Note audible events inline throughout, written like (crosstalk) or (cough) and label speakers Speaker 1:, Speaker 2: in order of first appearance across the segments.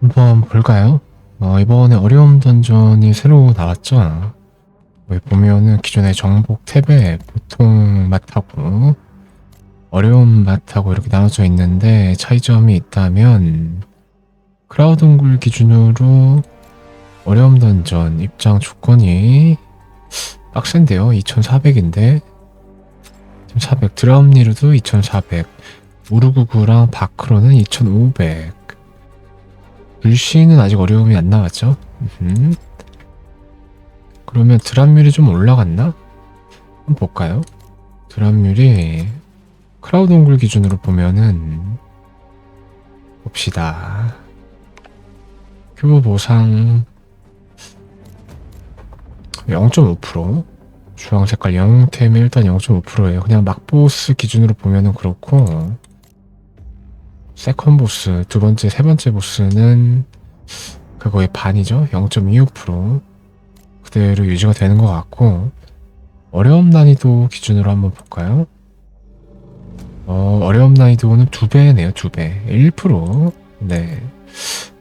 Speaker 1: 한번 볼까요? 어, 이번에 어려움 던전이 새로 나왔죠. 여기 보면은 기존의 정복 탭에 보통 맛하고 어려운 맛하고 이렇게 나눠져 있는데 차이점이 있다면 크라우드홈굴 기준으로 어려움 던전 입장 조건이 빡센데요. 2400인데 2400 드라움니르도 2400 우르구구랑 바크로는 2500 불씨는 아직 어려움이 안 나왔죠? 음흠. 그러면 드랍률이 좀 올라갔나? 한번 볼까요? 드랍률이 크라우드 옹글 기준으로 보면은 봅시다. 큐브 보상 0.5% 주황 색깔 영템이 일단 0.5%예요. 그냥 막보스 기준으로 보면은 그렇고 세컨 보스, 두 번째, 세 번째 보스는 그거의 반이죠. 0.25% 그대로 유지가 되는 것 같고 어려움 난이도 기준으로 한번 볼까요? 어, 어려움 난이도는 두 배네요, 두 배. 1%. 네.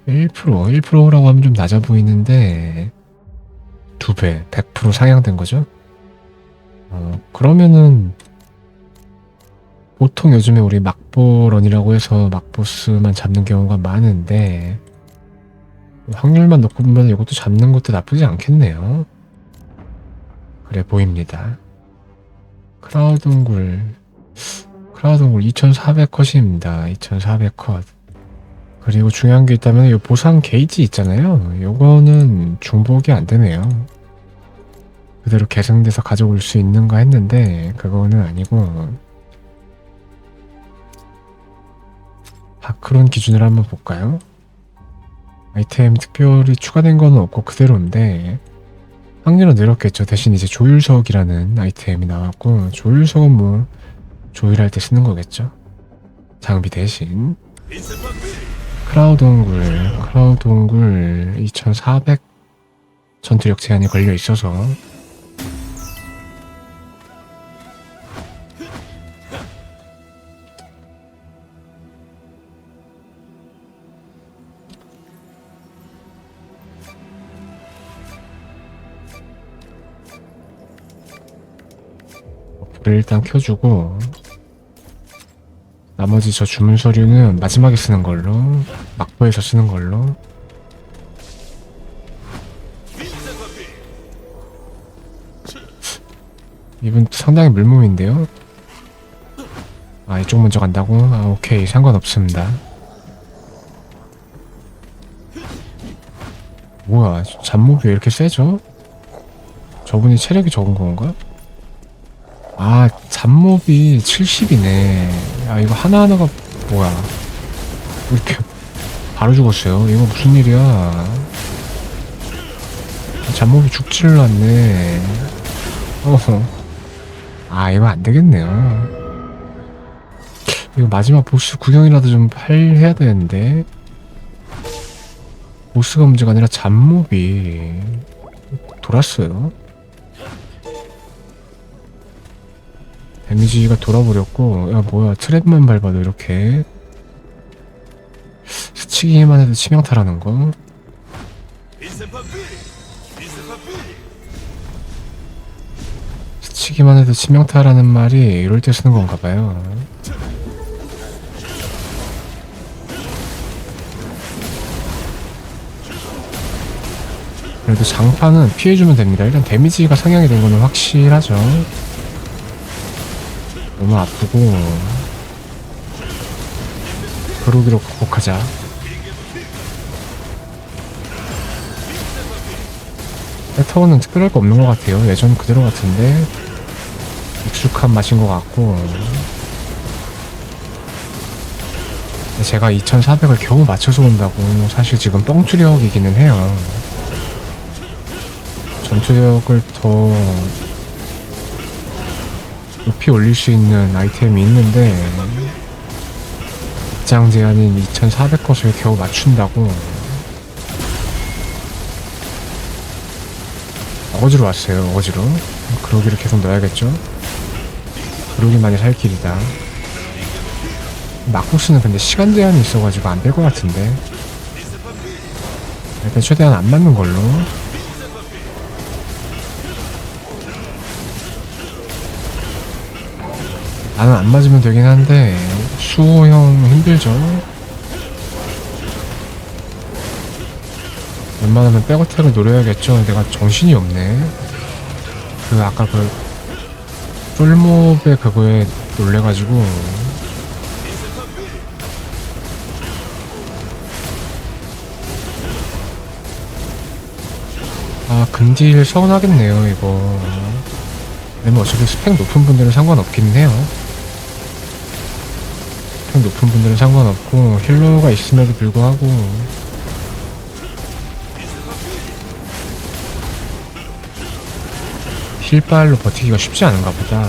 Speaker 1: 1%, 1%라고 하면 좀 낮아 보이는데 두 배, 100% 상향된 거죠? 어, 그러면은 보통 요즘에 우리 막보런이라고 해서 막보스만 잡는 경우가 많은데 확률만 놓고 보면 이것도 잡는 것도 나쁘지 않겠네요. 그래 보입니다. 크라우드굴 크라우드굴 2400컷입니다. 2400컷 그리고 중요한 게 있다면 이 보상 게이지 있잖아요. 요거는 중복이 안 되네요. 그대로 계승돼서 가져올 수 있는가 했는데 그거는 아니고 바크론 기준으로 한번 볼까요? 아이템 특별히 추가된 건 없고 그대로인데 확률은 늘었겠죠. 대신 이제 조율석이라는 아이템이 나왔고 조율석은 뭐 조율할 때 쓰는 거겠죠. 장비 대신 크라우드 옹굴 크라우드 옹굴 2400 전투력 제한이 걸려 있어서 불을 일단 켜주고 나머지 저 주문 서류는 마지막에 쓰는 걸로 막보에서 쓰는 걸로 이분 상당히 물몸인데요 아 이쪽 먼저 간다고? 아 오케이 상관없습니다 뭐야 잡목이 왜 이렇게 세죠? 저분이 체력이 적은 건가? 아, 잡몹이 70이네. 아, 이거 하나하나가 뭐야. 왜 이렇게 바로 죽었어요. 이거 무슨 일이야. 잡몹이 죽지를 않네. 어허. 아, 이거 안 되겠네요. 이거 마지막 보스 구경이라도 좀 할, 해야 되는데. 보스가 문제가 아니라 잡몹이 돌았어요. 데미지가 돌아버렸고 야 뭐야 트랩만 밟아도 이렇게 스치기만 해도 치명타라는 거? 스치기만 해도 치명타라는 말이 이럴 때 쓰는 건가 봐요. 그래도 장판은 피해주면 됩니다. 일단 데미지가 상향이 된 거는 확실하죠 너무 아프고. 그러기로 극복하자. 패턴은 특별할 거 없는 것 같아요. 예전 그대로 같은데. 익숙한 맛인 것 같고. 제가 2400을 겨우 맞춰서 온다고 사실 지금 뻥투력이기는 해요. 전투력을 더 높이 올릴 수 있는 아이템이 있는데 입장 제한인 2400컷을 겨우 맞춘다고. 어거지로 왔어요 어거지로 그러기를 계속 넣어야겠죠? 그러기만이 살 길이다. 막고스는 근데 시간 제한이 있어가지고 안 될 것 같은데. 일단 최대한 안 맞는 걸로 나는 안 맞으면 되긴 한데 수호 형 힘들죠. 웬만하면 백어택을 노려야겠죠. 내가 정신이 없네. 그 아까 그 쫄몹의 그거에 놀래가지고. 아 근딜 서운하겠네요 이거. 왜냐면 어차피 스펙 높은 분들은 상관없긴 해요 스펙 높은 분들은 상관없고 힐러가 있음에도 불구하고 힐발로 버티기가 쉽지 않은가 보다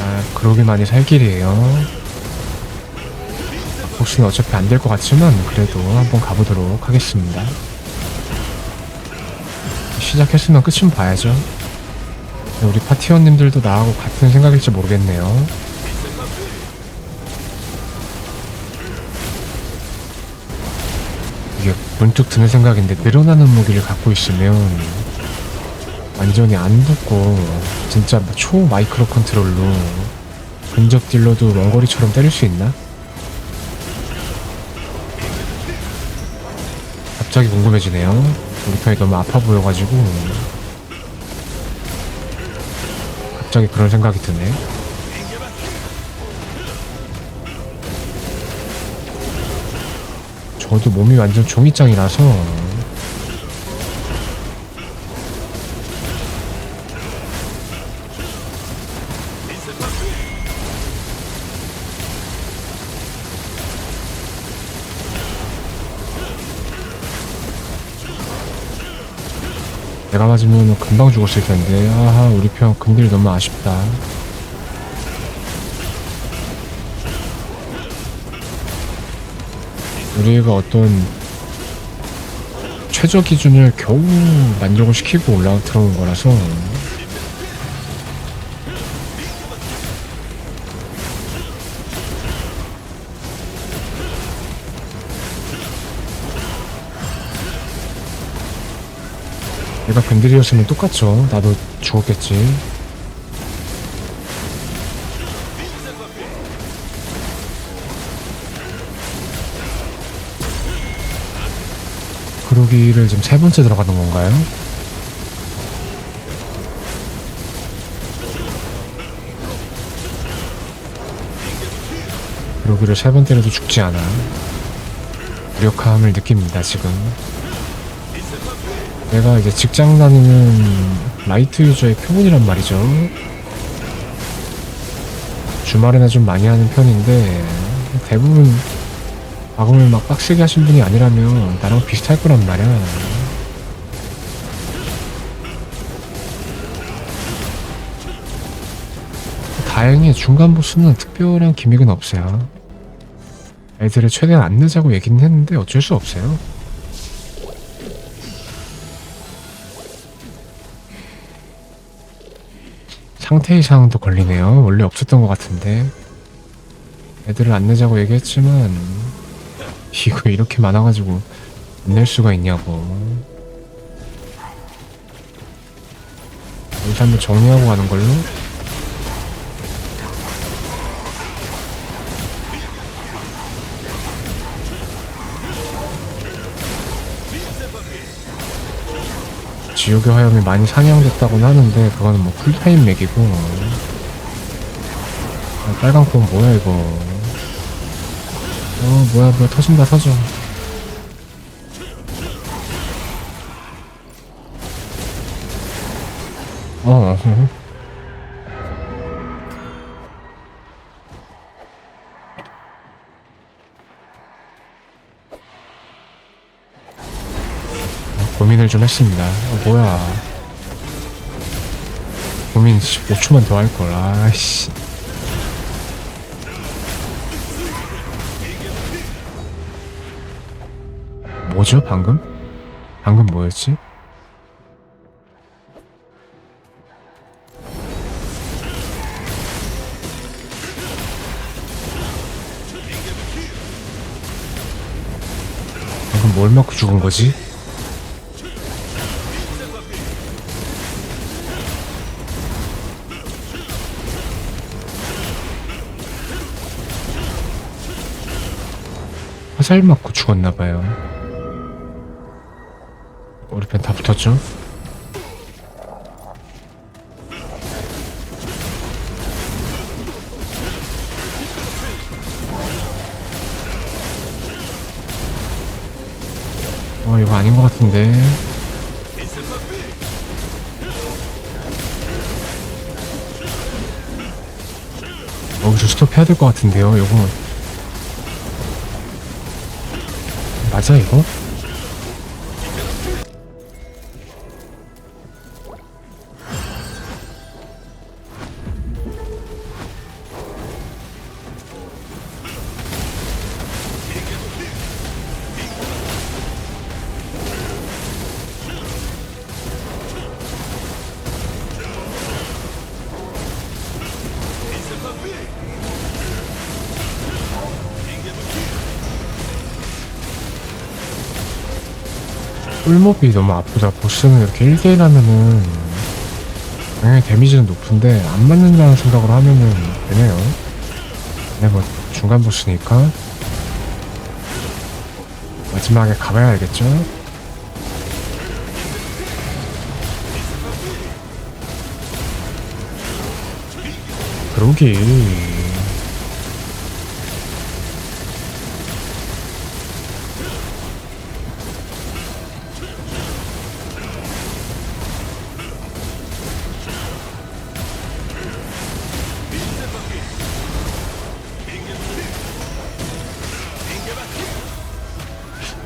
Speaker 1: 아 그러기만이 살 길이에요 복수는 어차피 안 될 것 같지만 그래도 한번 가보도록 하겠습니다. 시작했으면 끝은 봐야죠. 우리 파티원님들도 나하고 같은 생각일지 모르겠네요. 이게 문득 드는 생각인데 늘어나는 무기를 갖고 있으면 완전히 안 붙고 진짜 초 마이크로 컨트롤로 근접 딜러도 원거리처럼 때릴 수 있나? 갑자기 궁금해지네요. 우리 편이 너무 아파 보여가지고 갑자기 그런 생각이 드네. 저도 몸이 완전 종이장이라서 내가 맞으면 금방 죽었을 텐데. 아하 우리 편 근딜 너무 아쉽다. 우리가 어떤 최저 기준을 겨우 만족을 시키고 올라 들어온 거라서 내가 근딜이었으면 똑같죠. 나도 죽었겠지. 그러기를 지금 세 번째 들어가는 건가요? 그러기를 세번 때려도 죽지 않아. 무력함을 느낍니다, 지금. 내가 이제 직장 다니는 라이트 유저의 표본이란 말이죠. 주말에나 좀 많이 하는 편인데 대부분 과금을 막 빡세게 하신 분이 아니라면 나랑 비슷할 거란 말이야. 다행히 중간 보스는 특별한 기믹은 없어요. 애들을 최대한 안 늦자고 얘기는 했는데 어쩔 수 없어요. 상태 이상도 걸리네요. 원래 없었던 것 같은데. 애들을 안 내자고 얘기했지만, 이거 이렇게 많아가지고, 안 낼 수가 있냐고. 일단 정리하고 가는 걸로? 지옥의 화염이 많이 상향됐다고는 하는데 그거는 뭐 풀타임 맥이고. 아, 빨간 콩 뭐야 이거? 어 뭐야 뭐야 터진다 터져. 어 고민을 좀 했습니다. 어, 뭐야. 고민 5초만 더 할걸. 아씨. 뭐죠, 방금? 방금 뭐였지? 방금 뭘 맞고 죽은 거지? 화살 맞고 죽었나봐요. 우리 편 다 붙었죠? 어, 이거 아닌 것 같은데. 여기서 스톱해야 될 것 같은데요, 이거. 맞아, 이거? 꿀몹이 너무 아프다. 보스는 이렇게 1대1 하면은 당연히 데미지는 높은데 안 맞는다는 생각으로 하면은 되네요. 근데 뭐 중간 보스니까 마지막에 가봐야 알겠죠? 그러기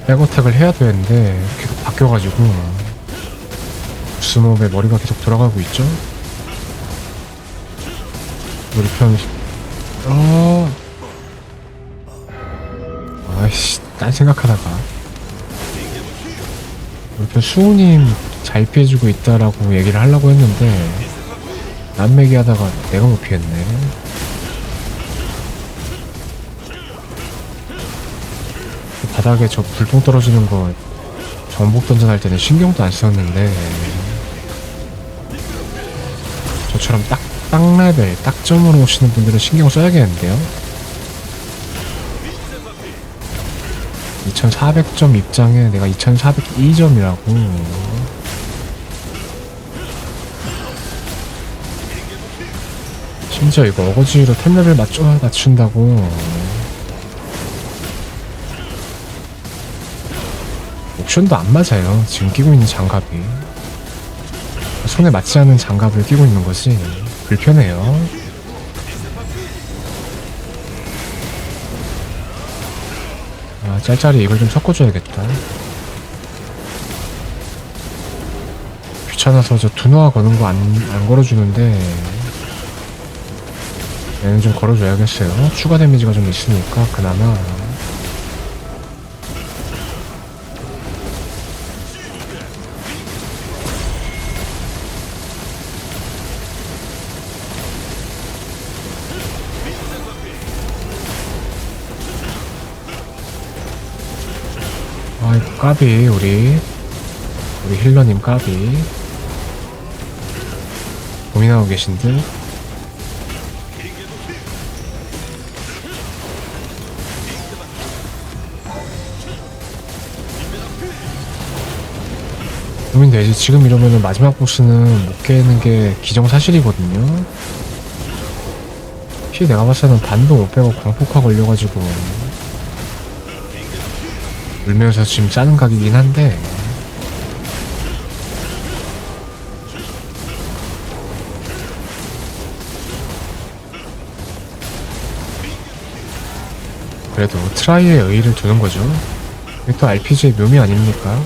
Speaker 1: 백어택을 해야 되는데 계속 바뀌어가지고 부스몹의 머리가 계속 돌아가고 있죠? 우리 편 어... 아이씨 딴 생각하다가. 우리 편 수호님 잘 피해주고 있다라고 얘기를 하려고 했는데 남매기 하다가 내가 못 피했네 바닥에 저 불똥 떨어지는 거 전복 던전할 때는 신경도 안 썼는데. 저처럼 딱, 딱 레벨, 딱 점으로 오시는 분들은 신경 써야겠는데요? 2400점 입장에 내가 2402점이라고. 심지어 이거 어거지로 템레벨 맞춰 맞춘다고 옵션도 안 맞아요. 지금 끼고 있는 장갑이. 손에 맞지 않는 장갑을 끼고 있는 거지. 불편해요. 아, 짤짤이 이걸 좀 섞어줘야겠다. 귀찮아서 저 두노아 거는 거 안, 안 걸어주는데, 얘는 좀 걸어줘야겠어요. 추가 데미지가 좀 있으니까, 그나마. 까비 우리. 우리 힐러님 까비. 고민하고 계신 듯. 고민되지. 지금 이러면은 마지막 보스는 못 깨는 게 기정사실이거든요. 피 내가 봤을 때는 반도 못 빼고 광폭화 걸려가지고 울면서 지금 짜는 각이긴 한데. 그래도 트라이에 의의를 두는 거죠. 이게 또 RPG의 묘미 아닙니까?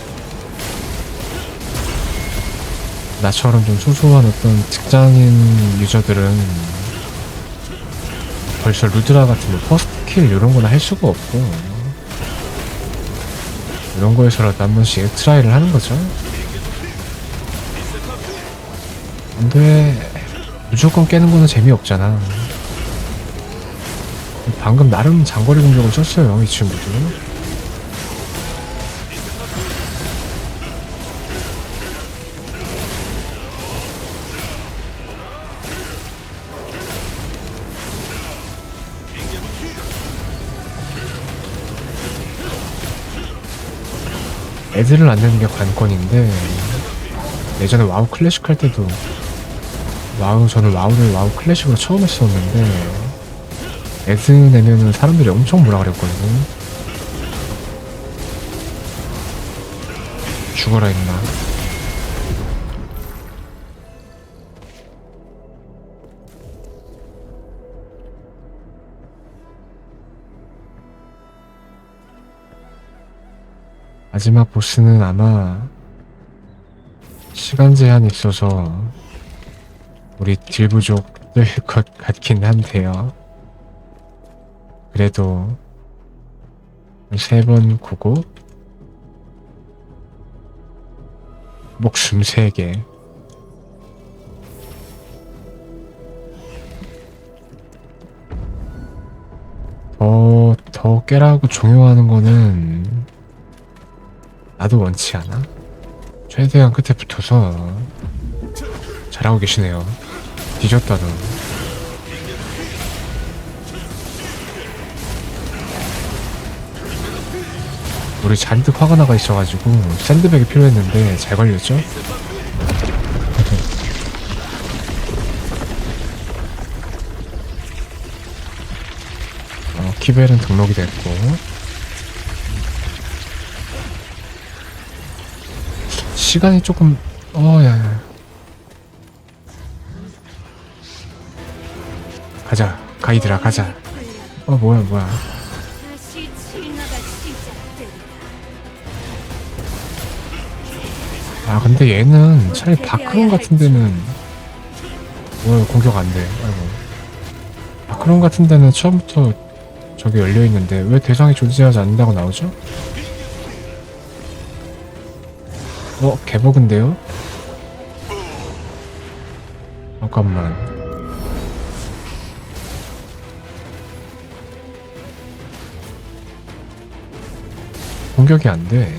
Speaker 1: 나처럼 좀 소소한 어떤 직장인 유저들은 벌써 루드라 같은 뭐 퍼스트 킬 이런 거나 할 수가 없고 이런 거에서라도 한 번씩 트라이를 하는 거죠. 근데 무조건 깨는 거는 재미없잖아. 방금 나름 장거리 공격을 썼어요 이 친구들. 애들을 안 내는 게 관건인데 예전에 와우 클래식 할 때도 와우 저는 와우를 와우 클래식으로 처음 했었는데 애드 내면은 사람들이 엄청 뭐라 그랬거든요. 죽어라 임마 마지막 보스는 아마 시간 제한이 있어서 우리 딜 부족될 것 같긴 한데요. 그래도 세번 구고 목숨 세 개. 더, 더 깨라고 종용하는 거는 나도 원치 않아. 최대한 끝에 붙어서 잘하고 계시네요. 뒤졌다 너. 우리 잔뜩 화가 나가 있어가지고 샌드백이 필요했는데 잘 걸렸죠? (laughs) 어, 키벨은 등록이 됐고 시간이 조금 어야 가자 가이드라 가자 어 뭐야 뭐야. 아 근데 얘는 차라리 바크론 같은 데는 왜 공격 안 돼? 아이고 바크론 같은 데는 처음부터 저기 열려 있는데 왜 대상이 존재하지 않는다고 나오죠? 어 개버그인데요? 잠깐만 공격이 안 돼.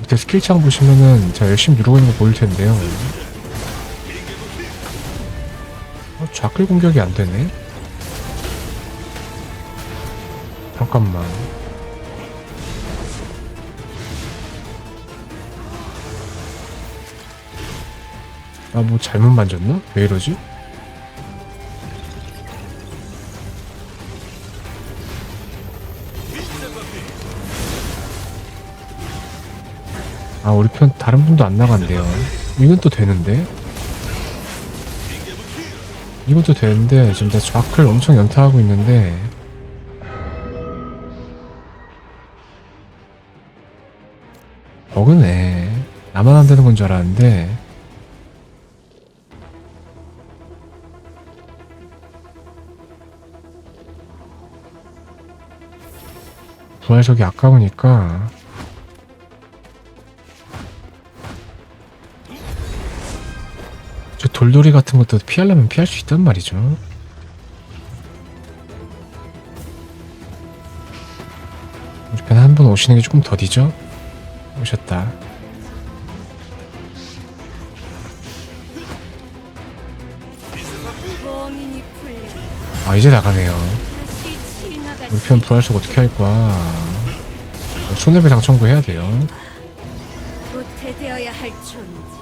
Speaker 1: 밑에 스킬창 보시면은 제가 열심히 누르고 있는 거 보일 텐데요. 어, 좌클 공격이 안 되네? 잠깐만. 아, 뭐 잘못 만졌나? 왜 이러지? 아, 우리 편 다른 분도 안 나간대요. 이건 또 되는데? 이것도 되는데 지금 나 좌클 엄청 연타하고 있는데 버그네. 나만 안 되는 건 줄 알았는데 부활석이 아까우니까 저 돌돌이 같은 것도 피하려면 피할 수 있단 말이죠. 우리 편 한 번 오시는 게 조금 더디죠? 오셨다. 아 이제 나가네요. 우리 편 부활석 어떻게 할 거야? 손해배 당첨구 해야 돼요.
Speaker 2: 도태되어야 할 존재.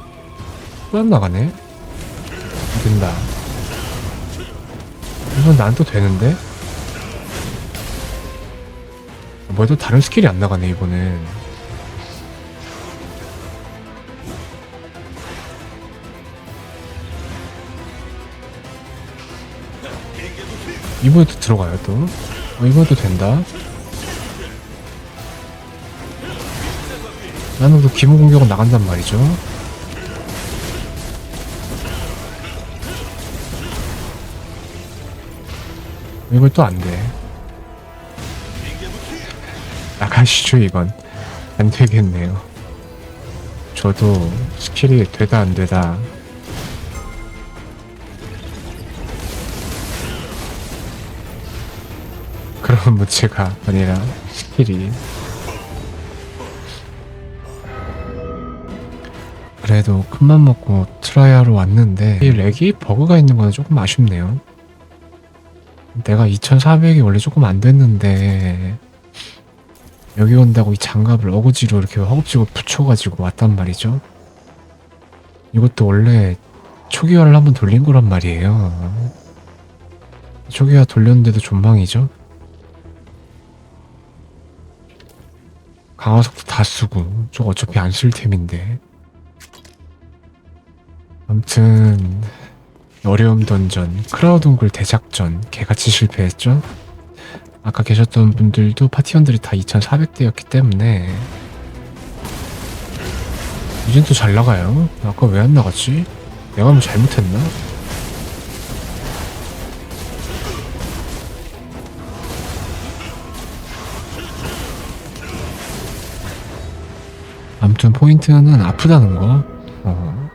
Speaker 1: 또안 나가네? 안 된다. 이건 난 또 되는데? 뭐야 또 다른 스킬이 안 나가네 이번엔. 이번에도 들어가요 또. 어, 이번에도 된다. 나는 또 기본 공격은 나간단 말이죠. 이걸 또 안 돼. 나가시죠, 이건. 안 되겠네요. 저도 스킬이 되다 안 되다. 문제가 아니라 스킬이. 그래도 큰맘 먹고 트라이하러 왔는데 이 렉이 버그가 있는 건 조금 아쉽네요. 내가 2400이 원래 조금 안 됐는데 여기 온다고 이 장갑을 어거지로 이렇게 허겁지겁 붙여가지고 왔단 말이죠. 이것도 원래 초기화를 한번 돌린 거란 말이에요. 초기화 돌렸는데도 존망이죠. 강화석도 다 쓰고 저 어차피 안 쓸 템인데. 아무튼 어려움 던전, 크라우드 웅글 대작전 개같이 실패했죠. 아까 계셨던 분들도 파티원들이 다 2,400대였기 때문에 이젠 또 잘 나가요. 아까 왜 안 나갔지? 내가 뭐 잘못했나? 아무튼 포인트는 아프다는 거. 어.